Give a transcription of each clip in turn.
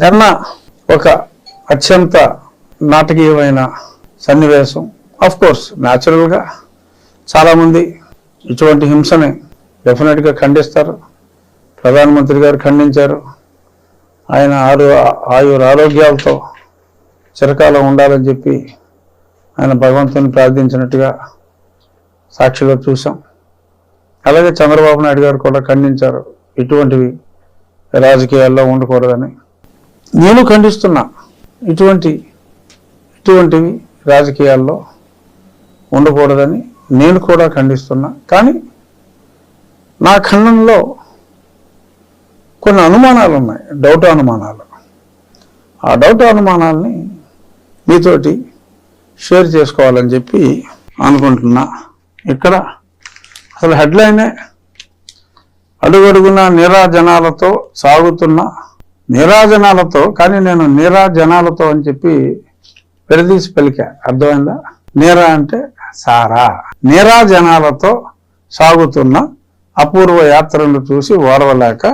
ధర్నా ఒక అత్యంత నాటకీయమైన సన్నివేశం. ఆఫ్ కోర్స్ న్యాచురల్గా చాలామంది ఇటువంటి హింసని డెఫినెట్గా ఖండిస్తారు. ప్రధానమంత్రి గారు ఖండించారు. ఆయన ఆరు ఆయుర ఆరోగ్యాలతో చిరకాలం ఉండాలని చెప్పి ఆయన భగవంతుని ప్రార్థించినట్టుగా సాక్షిలో చూసాం అలాగే చంద్రబాబు నాయుడు గారు కూడా ఖండించారు. ఇటువంటివి రాజకీయాల్లో ఉండకూడదని. నేను ఖండిస్తున్నా ఇటువంటి ఇటువంటివి రాజకీయాల్లో ఉండకూడదని నేను కూడా ఖండిస్తున్నా. కానీ నా ఖండంలో కొన్ని అనుమానాలు ఉన్నాయి డౌట్ అనుమానాలు. ఆ డౌట్ అనుమానాల్ని మీతోటి షేర్ చేసుకోవాలని చెప్పి అనుకుంటున్నా. ఇక్కడ అసలు హెడ్లైనే అడుగడుగున నిరాజనాలతో సాగుతున్న నీరాజనాలతో కానీ నేను నీరాజనాలతో అని చెప్పి విడదీసి పలికా. అర్థమైందా? నీరా అంటే సారా. నీరాజనాలతో సాగుతున్న అపూర్వ యాత్రను చూసి ఓర్వలేక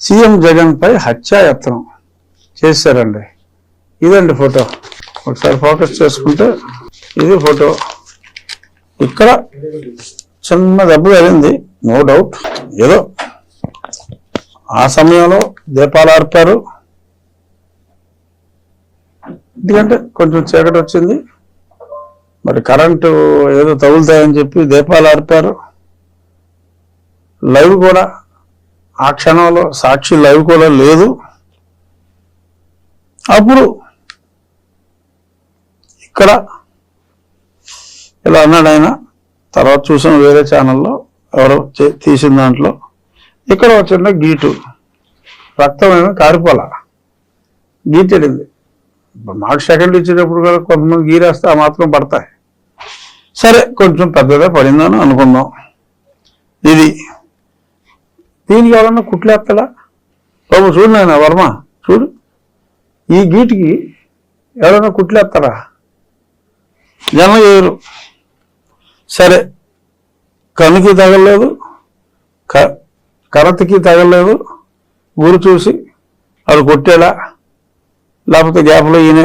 సీఎం జగన్పై హత్యాయత్నం చేశారండి. ఇదండి ఫోటో. ఒకసారి ఫోకస్ చేసుకుంటే ఇది ఫోటో. ఇక్కడ చిన్న దెబ్బ తగిలింది. No doubt. ఏదో ఆ సమయంలో దీపాలు ఆర్పారు. ఎందుకంటే కొంచెం చీకటి వచ్చింది. మరి కరెంటు ఏదో తగులుతాయని చెప్పి దీపాలు ఆర్పారు. లైవ్ కూడా ఆ క్షణంలో సాక్షి లైవ్ కూడా లేదు. అప్పుడు ఇక్కడ ఇలా అన్నాడు ఆయన. తర్వాత చూసాం వేరే ఛానల్లో ఎవరో చే- తీసిన దాంట్లో. ఇక్కడ ఒక చిన్న గీటు. రక్తం ఏమో కారిపోల. గీతెడింది ఇప్పుడు మాకు సెకండ్ ఇచ్చేటప్పుడు కూడా కొంతమంది గీరేస్తే ఆ మాత్రం పడతాయి. సరే కొంచెం పెద్దదే పడిందని అనుకుందాం. ఇది. దీనికి ఎవరన్నా కుట్లేస్తాడా? బాబు చూడు నాయన వర్మ చూడు. ఈ గీటికి ఎవరైనా కుట్లేస్తారా? జనం చేయరు సరే కనుకి తగలలేదు. క కరత్కి తగలలేదు ఊరు చూసి అది కొట్టాడా? లేకపోతే గ్యాప్లో ఈయన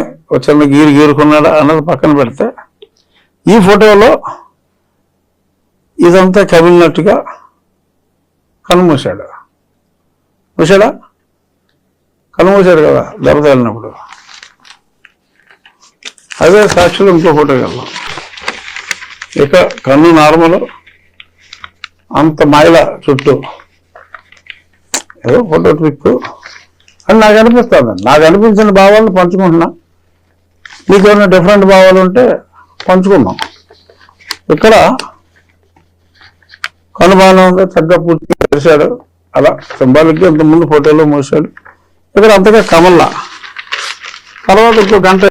చిన్న గీరు గీరుకున్నాడా అన్నది పక్కన పెడితే ఈ ఫోటోలో ఇదంతా కమిలినట్టుగా కనుమూశాడు. మూసాడా కనుమూశాడు కదా దెబ్బ తగిలినప్పుడు. అదే సాక్షులు ఇంకో ఫోటో వెళ్దాం ఇక కన్ను నార్మల్ అంత మాయల చుట్టూ ఏదో ఫోటో ట్రిప్ అని నాకు అనిపిస్తుంది. నాకు అనిపించిన భావాలను పంచుకుంటున్నా. మీకు ఏమైనా డిఫరెంట్ భావాలు ఉంటే పంచుకున్నాం ఇక్కడ కనుమానంగా ఉంది చక్కగా పూర్తి చేశాడు. అలా సింబాలిక్గా ఇంతకుముందు ఫోటోలో మూసాడు ఇక్కడ అంతగా కమల్లా. తర్వాత ఇంకో గంట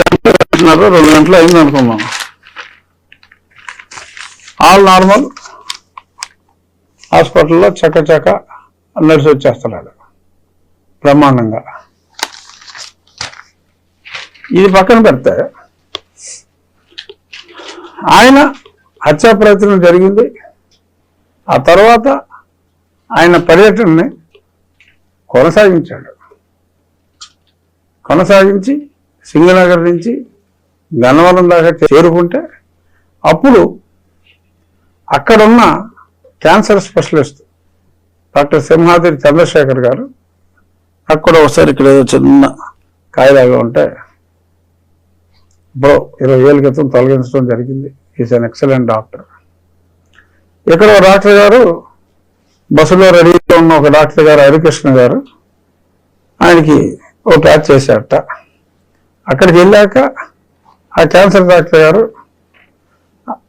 గంట రెండు గంటలు అయింది అనుకున్నాం ఆల్ నార్మల్ హాస్పిటల్లో చక్క చక్క నడిచి వచ్చేస్తున్నాడు. బ్రహ్మాండంగా. ఇది పక్కన పెడితే ఆయన హత్యా ప్రయత్నం జరిగింది. ఆ తర్వాత ఆయన పర్యటనని కొనసాగించాడు. కొనసాగించి సింగనగర్ నుంచి గన్నవరం దాకా చేరుకుంటే అప్పుడు అక్కడున్న cancer specialist doctor Simhadri Chandrashekar garu అక్కడ ఒకసారి ఇక్కడ ఏదో చిన్న కాయలాగా ఉంటే ఇప్పుడు ఇరవై ఏళ్ళ క్రితం తొలగించడం జరిగింది. ఈజ్ అన్ ఎక్సలెంట్ డాక్టర్ ఇక్కడ డాక్టర్ గారు బస్సులో రెడీగా ఉన్న ఒక డాక్టర్ గారు హరికృష్ణ గారు ఆయనకి ఓ ప్యాచ్ చేశారట. అక్కడికి వెళ్ళాక ఆ క్యాన్సర్ డాక్టర్ గారు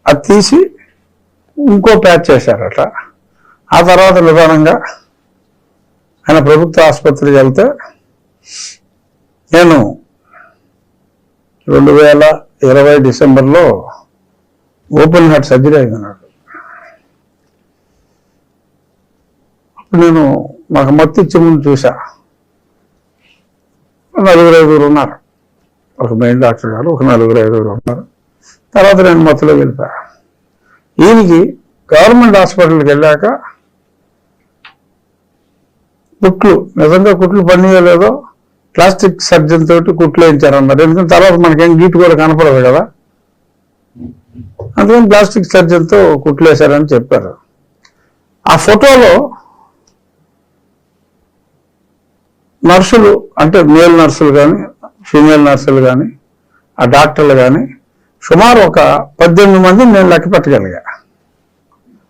అది తీసి ఇంకో ప్యాచ్ చేశారట. ఆ తర్వాత నిదానంగా ఆయన ప్రభుత్వ ఆసుపత్రికి వెళ్తే నేను రెండు వేల ఇరవై డిసెంబర్లో ఓపెన్ హార్ట్ సర్జరీ అయింది నాకు అప్పుడు నేను మాకు మత్తు ఇచ్చే ముందు చూసా. నలుగురు ఐదుగురు ఉన్నారు. ఒక మెయిన్ డాక్టర్ గారు ఒక నలుగురు ఐదుగురు ఉన్నారు. తర్వాత నేను మత్తులో వెళ్ళిపోయా. ఈయనకి గవర్నమెంట్ హాస్పిటల్కి వెళ్ళాక కుట్లు నిజంగా కుట్లు పనియలేదో ప్లాస్టిక్ సర్జన్ తోటి కుట్లు వేయించారు అన్నారు ఎందుకంటే తర్వాత మనకేం గీటు కూడా కనపడదు కదా. అందుకని ప్లాస్టిక్ సర్జన్తో కుట్లు వేశారని చెప్పారు. ఆ ఫోటోలో నర్సులు అంటే మేల్ నర్సులు కానీ ఫీమేల్ నర్సులు కానీ ఆ డాక్టర్లు కానీ సుమారు ఒక పద్దెనిమిది మంది నేను లెక్క పెట్టగలిగా.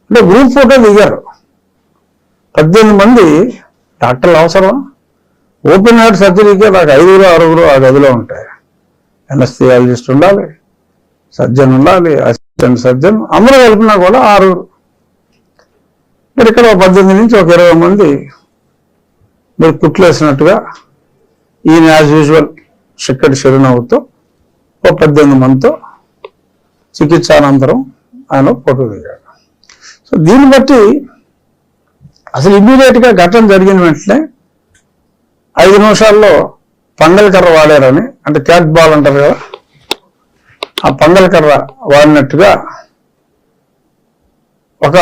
అంటే గ్రూప్ ఫోటో దిగారు. పద్దెనిమిది మంది డాక్టర్లు అవసరం? ఓపెన్ హార్ట్ సర్జరీకే నాకు ఐదుగురు ఆరుగురు ఆ గదిలో ఉంటాయి. ఎనస్థియాలజిస్ట్ ఉండాలి సర్జన్ ఉండాలి అసిస్టెంట్ సర్జన్ అందరూ కలిపినా కూడా ఆరుగురు. మరి ఇక్కడ ఒక పద్దెనిమిది నుంచి ఒక ఇరవై మంది మీరు కుట్లేసినట్టుగా ఈయన యాజ్ యూజువల్ చిక్కటి చిరునవ్వుతో ఒక పద్దెనిమిది మందితో చికిత్స అనంతరం ఆయన ఫోటో దిగాడు. సో దీన్ని బట్టి అసలు ఇమ్మీడియట్గా ఘటన జరిగిన వెంటనే ఐదు నిమిషాల్లో పంగల్ కర్ర వాడారని అంటే క్యాట్ బాల్ అంటారు కదా ఆ పంగల్ కర్ర వాడినట్టుగా ఒక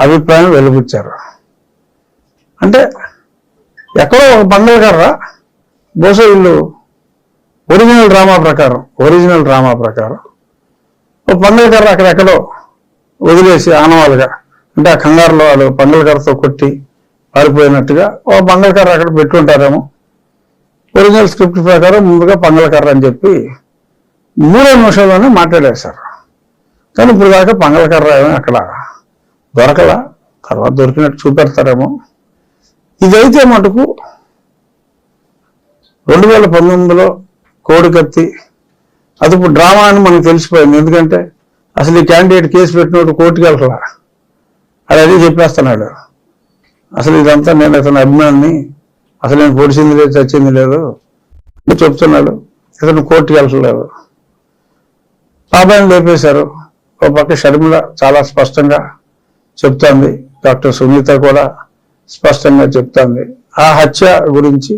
అభిప్రాయం వెలుగుచ్చారు అంటే ఎక్కడో ఒక పంగల్ కర్ర బహుశా వీళ్ళు ఒరిజినల్ డ్రామా ప్రకారం ఒరిజినల్ డ్రామా ప్రకారం ఓ పంగల్ కర్ర అక్కడెక్కడో వదిలేసి ఆనవాలుగా అంటే ఆ కంగారులో వాళ్ళు పంగల్ కొట్టి పారిపోయినట్టుగా ఓ బంగళకర్ర కర్ర అక్కడ పెట్టుంటారేమో ఒరిజినల్ స్క్రిప్ట్ ప్రకారం ముందుగా పంగళకర్ర అని చెప్పి మూడో నిమిషంలోనే మాట్లాడేశారు కానీ ఇప్పుడు దాకా పంగళకర్ర అక్కడ దొరకలా. తర్వాత దొరికినట్టు చూపెడతారేమో. ఇదైతే మటుకు రెండు వేల పంతొమ్మిదిలో కోడికత్తి అది ఇప్పుడు డ్రామా అని మనకు తెలిసిపోయింది. ఎందుకంటే అసలు ఈ క్యాండిడేట్ కేసు పెట్టినట్టు కోర్టుకి అది అదే చెప్పేస్తున్నాడు. అసలు ఇదంతా నేను అతని అభిమాని అసలు నేను పొడిచింది లేదు చచ్చింది లేదు చెప్తున్నాడు. ఇతను కోర్టుకి వెళ్ళలేదు బాబాయిని లేపేశారు. ఒక పక్క షర్మిల చాలా స్పష్టంగా చెప్తోంది. డాక్టర్ సునీత కూడా స్పష్టంగా చెప్తోంది. ఆ హత్య గురించి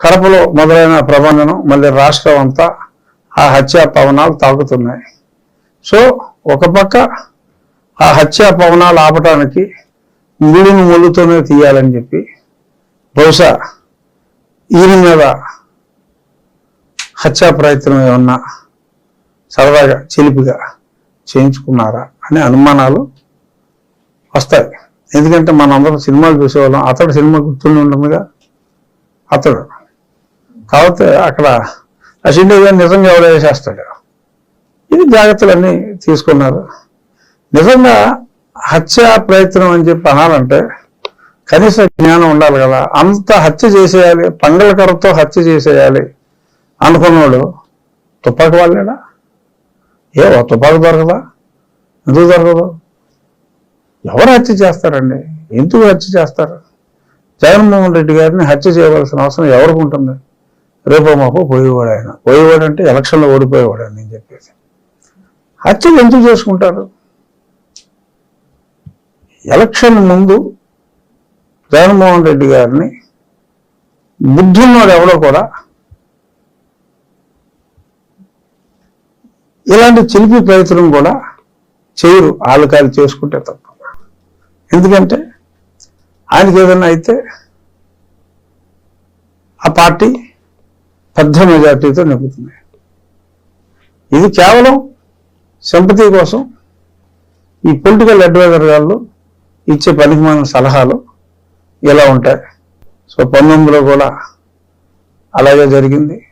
కడపలో మొదలైన ప్రబంధనం మళ్ళీ రాష్ట్రం అంతా ఆ హత్యా పవనాలు తాకుతున్నాయి. సో ఒక పక్క ఆ హత్యా పవనాలు ఆపటానికి ముళ్ళును ముళ్ళుతోనే తీయాలని చెప్పి బహుశా ఈయన మీద హత్యా ప్రయత్నం ఏమన్నా సరదాగా చిలిపిగా చేయించుకున్నారా అనే అనుమానాలు వస్తాయి. ఎందుకంటే మనందరం సినిమాలు చూసేవాళ్ళం. అతడు సినిమా గుర్తుండి ఉంటుందిగా అతడు. కాకపోతే అక్కడ అసిండే గారు నిజంగా ఎవడో వేసేస్తాడు ఇది జాగ్రత్తలన్నీ తీసుకున్నారు. నిజంగా హత్య ప్రయత్నం అని చెప్పి అనాలంటే కనీస జ్ఞానం ఉండాలి కదా. అంత హత్య చేసేయాలి పంగల కర్రతో హత్య చేసేయాలి అనుకున్నాడు తుపాకి వాళ్ళేడా ఏ తుపాకు తుపాకి దొరకదా? ఎందుకు దొరకదు? ఎవరు హత్య చేస్తారండి? ఎందుకు హత్య చేస్తారు? జగన్మోహన్ రెడ్డి గారిని హత్య చేయవలసిన అవసరం ఎవరికి ఉంటుంది? రేపో మాపో పోయేవాడు ఆయన. పోయేవాడు అంటే ఎలక్షన్లో ఓడిపోయేవాడు అని నేను చెప్పేసి. హత్యలు ఎందుకు చేసుకుంటారు? ఎలక్షన్ ముందు జగన్మోహన్ రెడ్డి గారిని బుద్ధున్నోడు ఎవడో కూడా ఇలాంటి చిలిపి ప్రయత్నం కూడా చేయరు. ఆలుకాలు చేసుకుంటే తప్ప. ఎందుకంటే ఆయనకి ఏదైనా అయితే ఆ పార్టీ పెద్ద మెజార్టీతో నెగ్గుతుంది ఇది కేవలం సంపతి కోసం ఈ పొలిటికల్ అడ్వైజర్ వాళ్ళు ఇచ్చే పనికిమాన సలహాలు ఇలా ఉంటాయి? సో పంతొమ్మిదిలో కూడా అలాగే జరిగింది.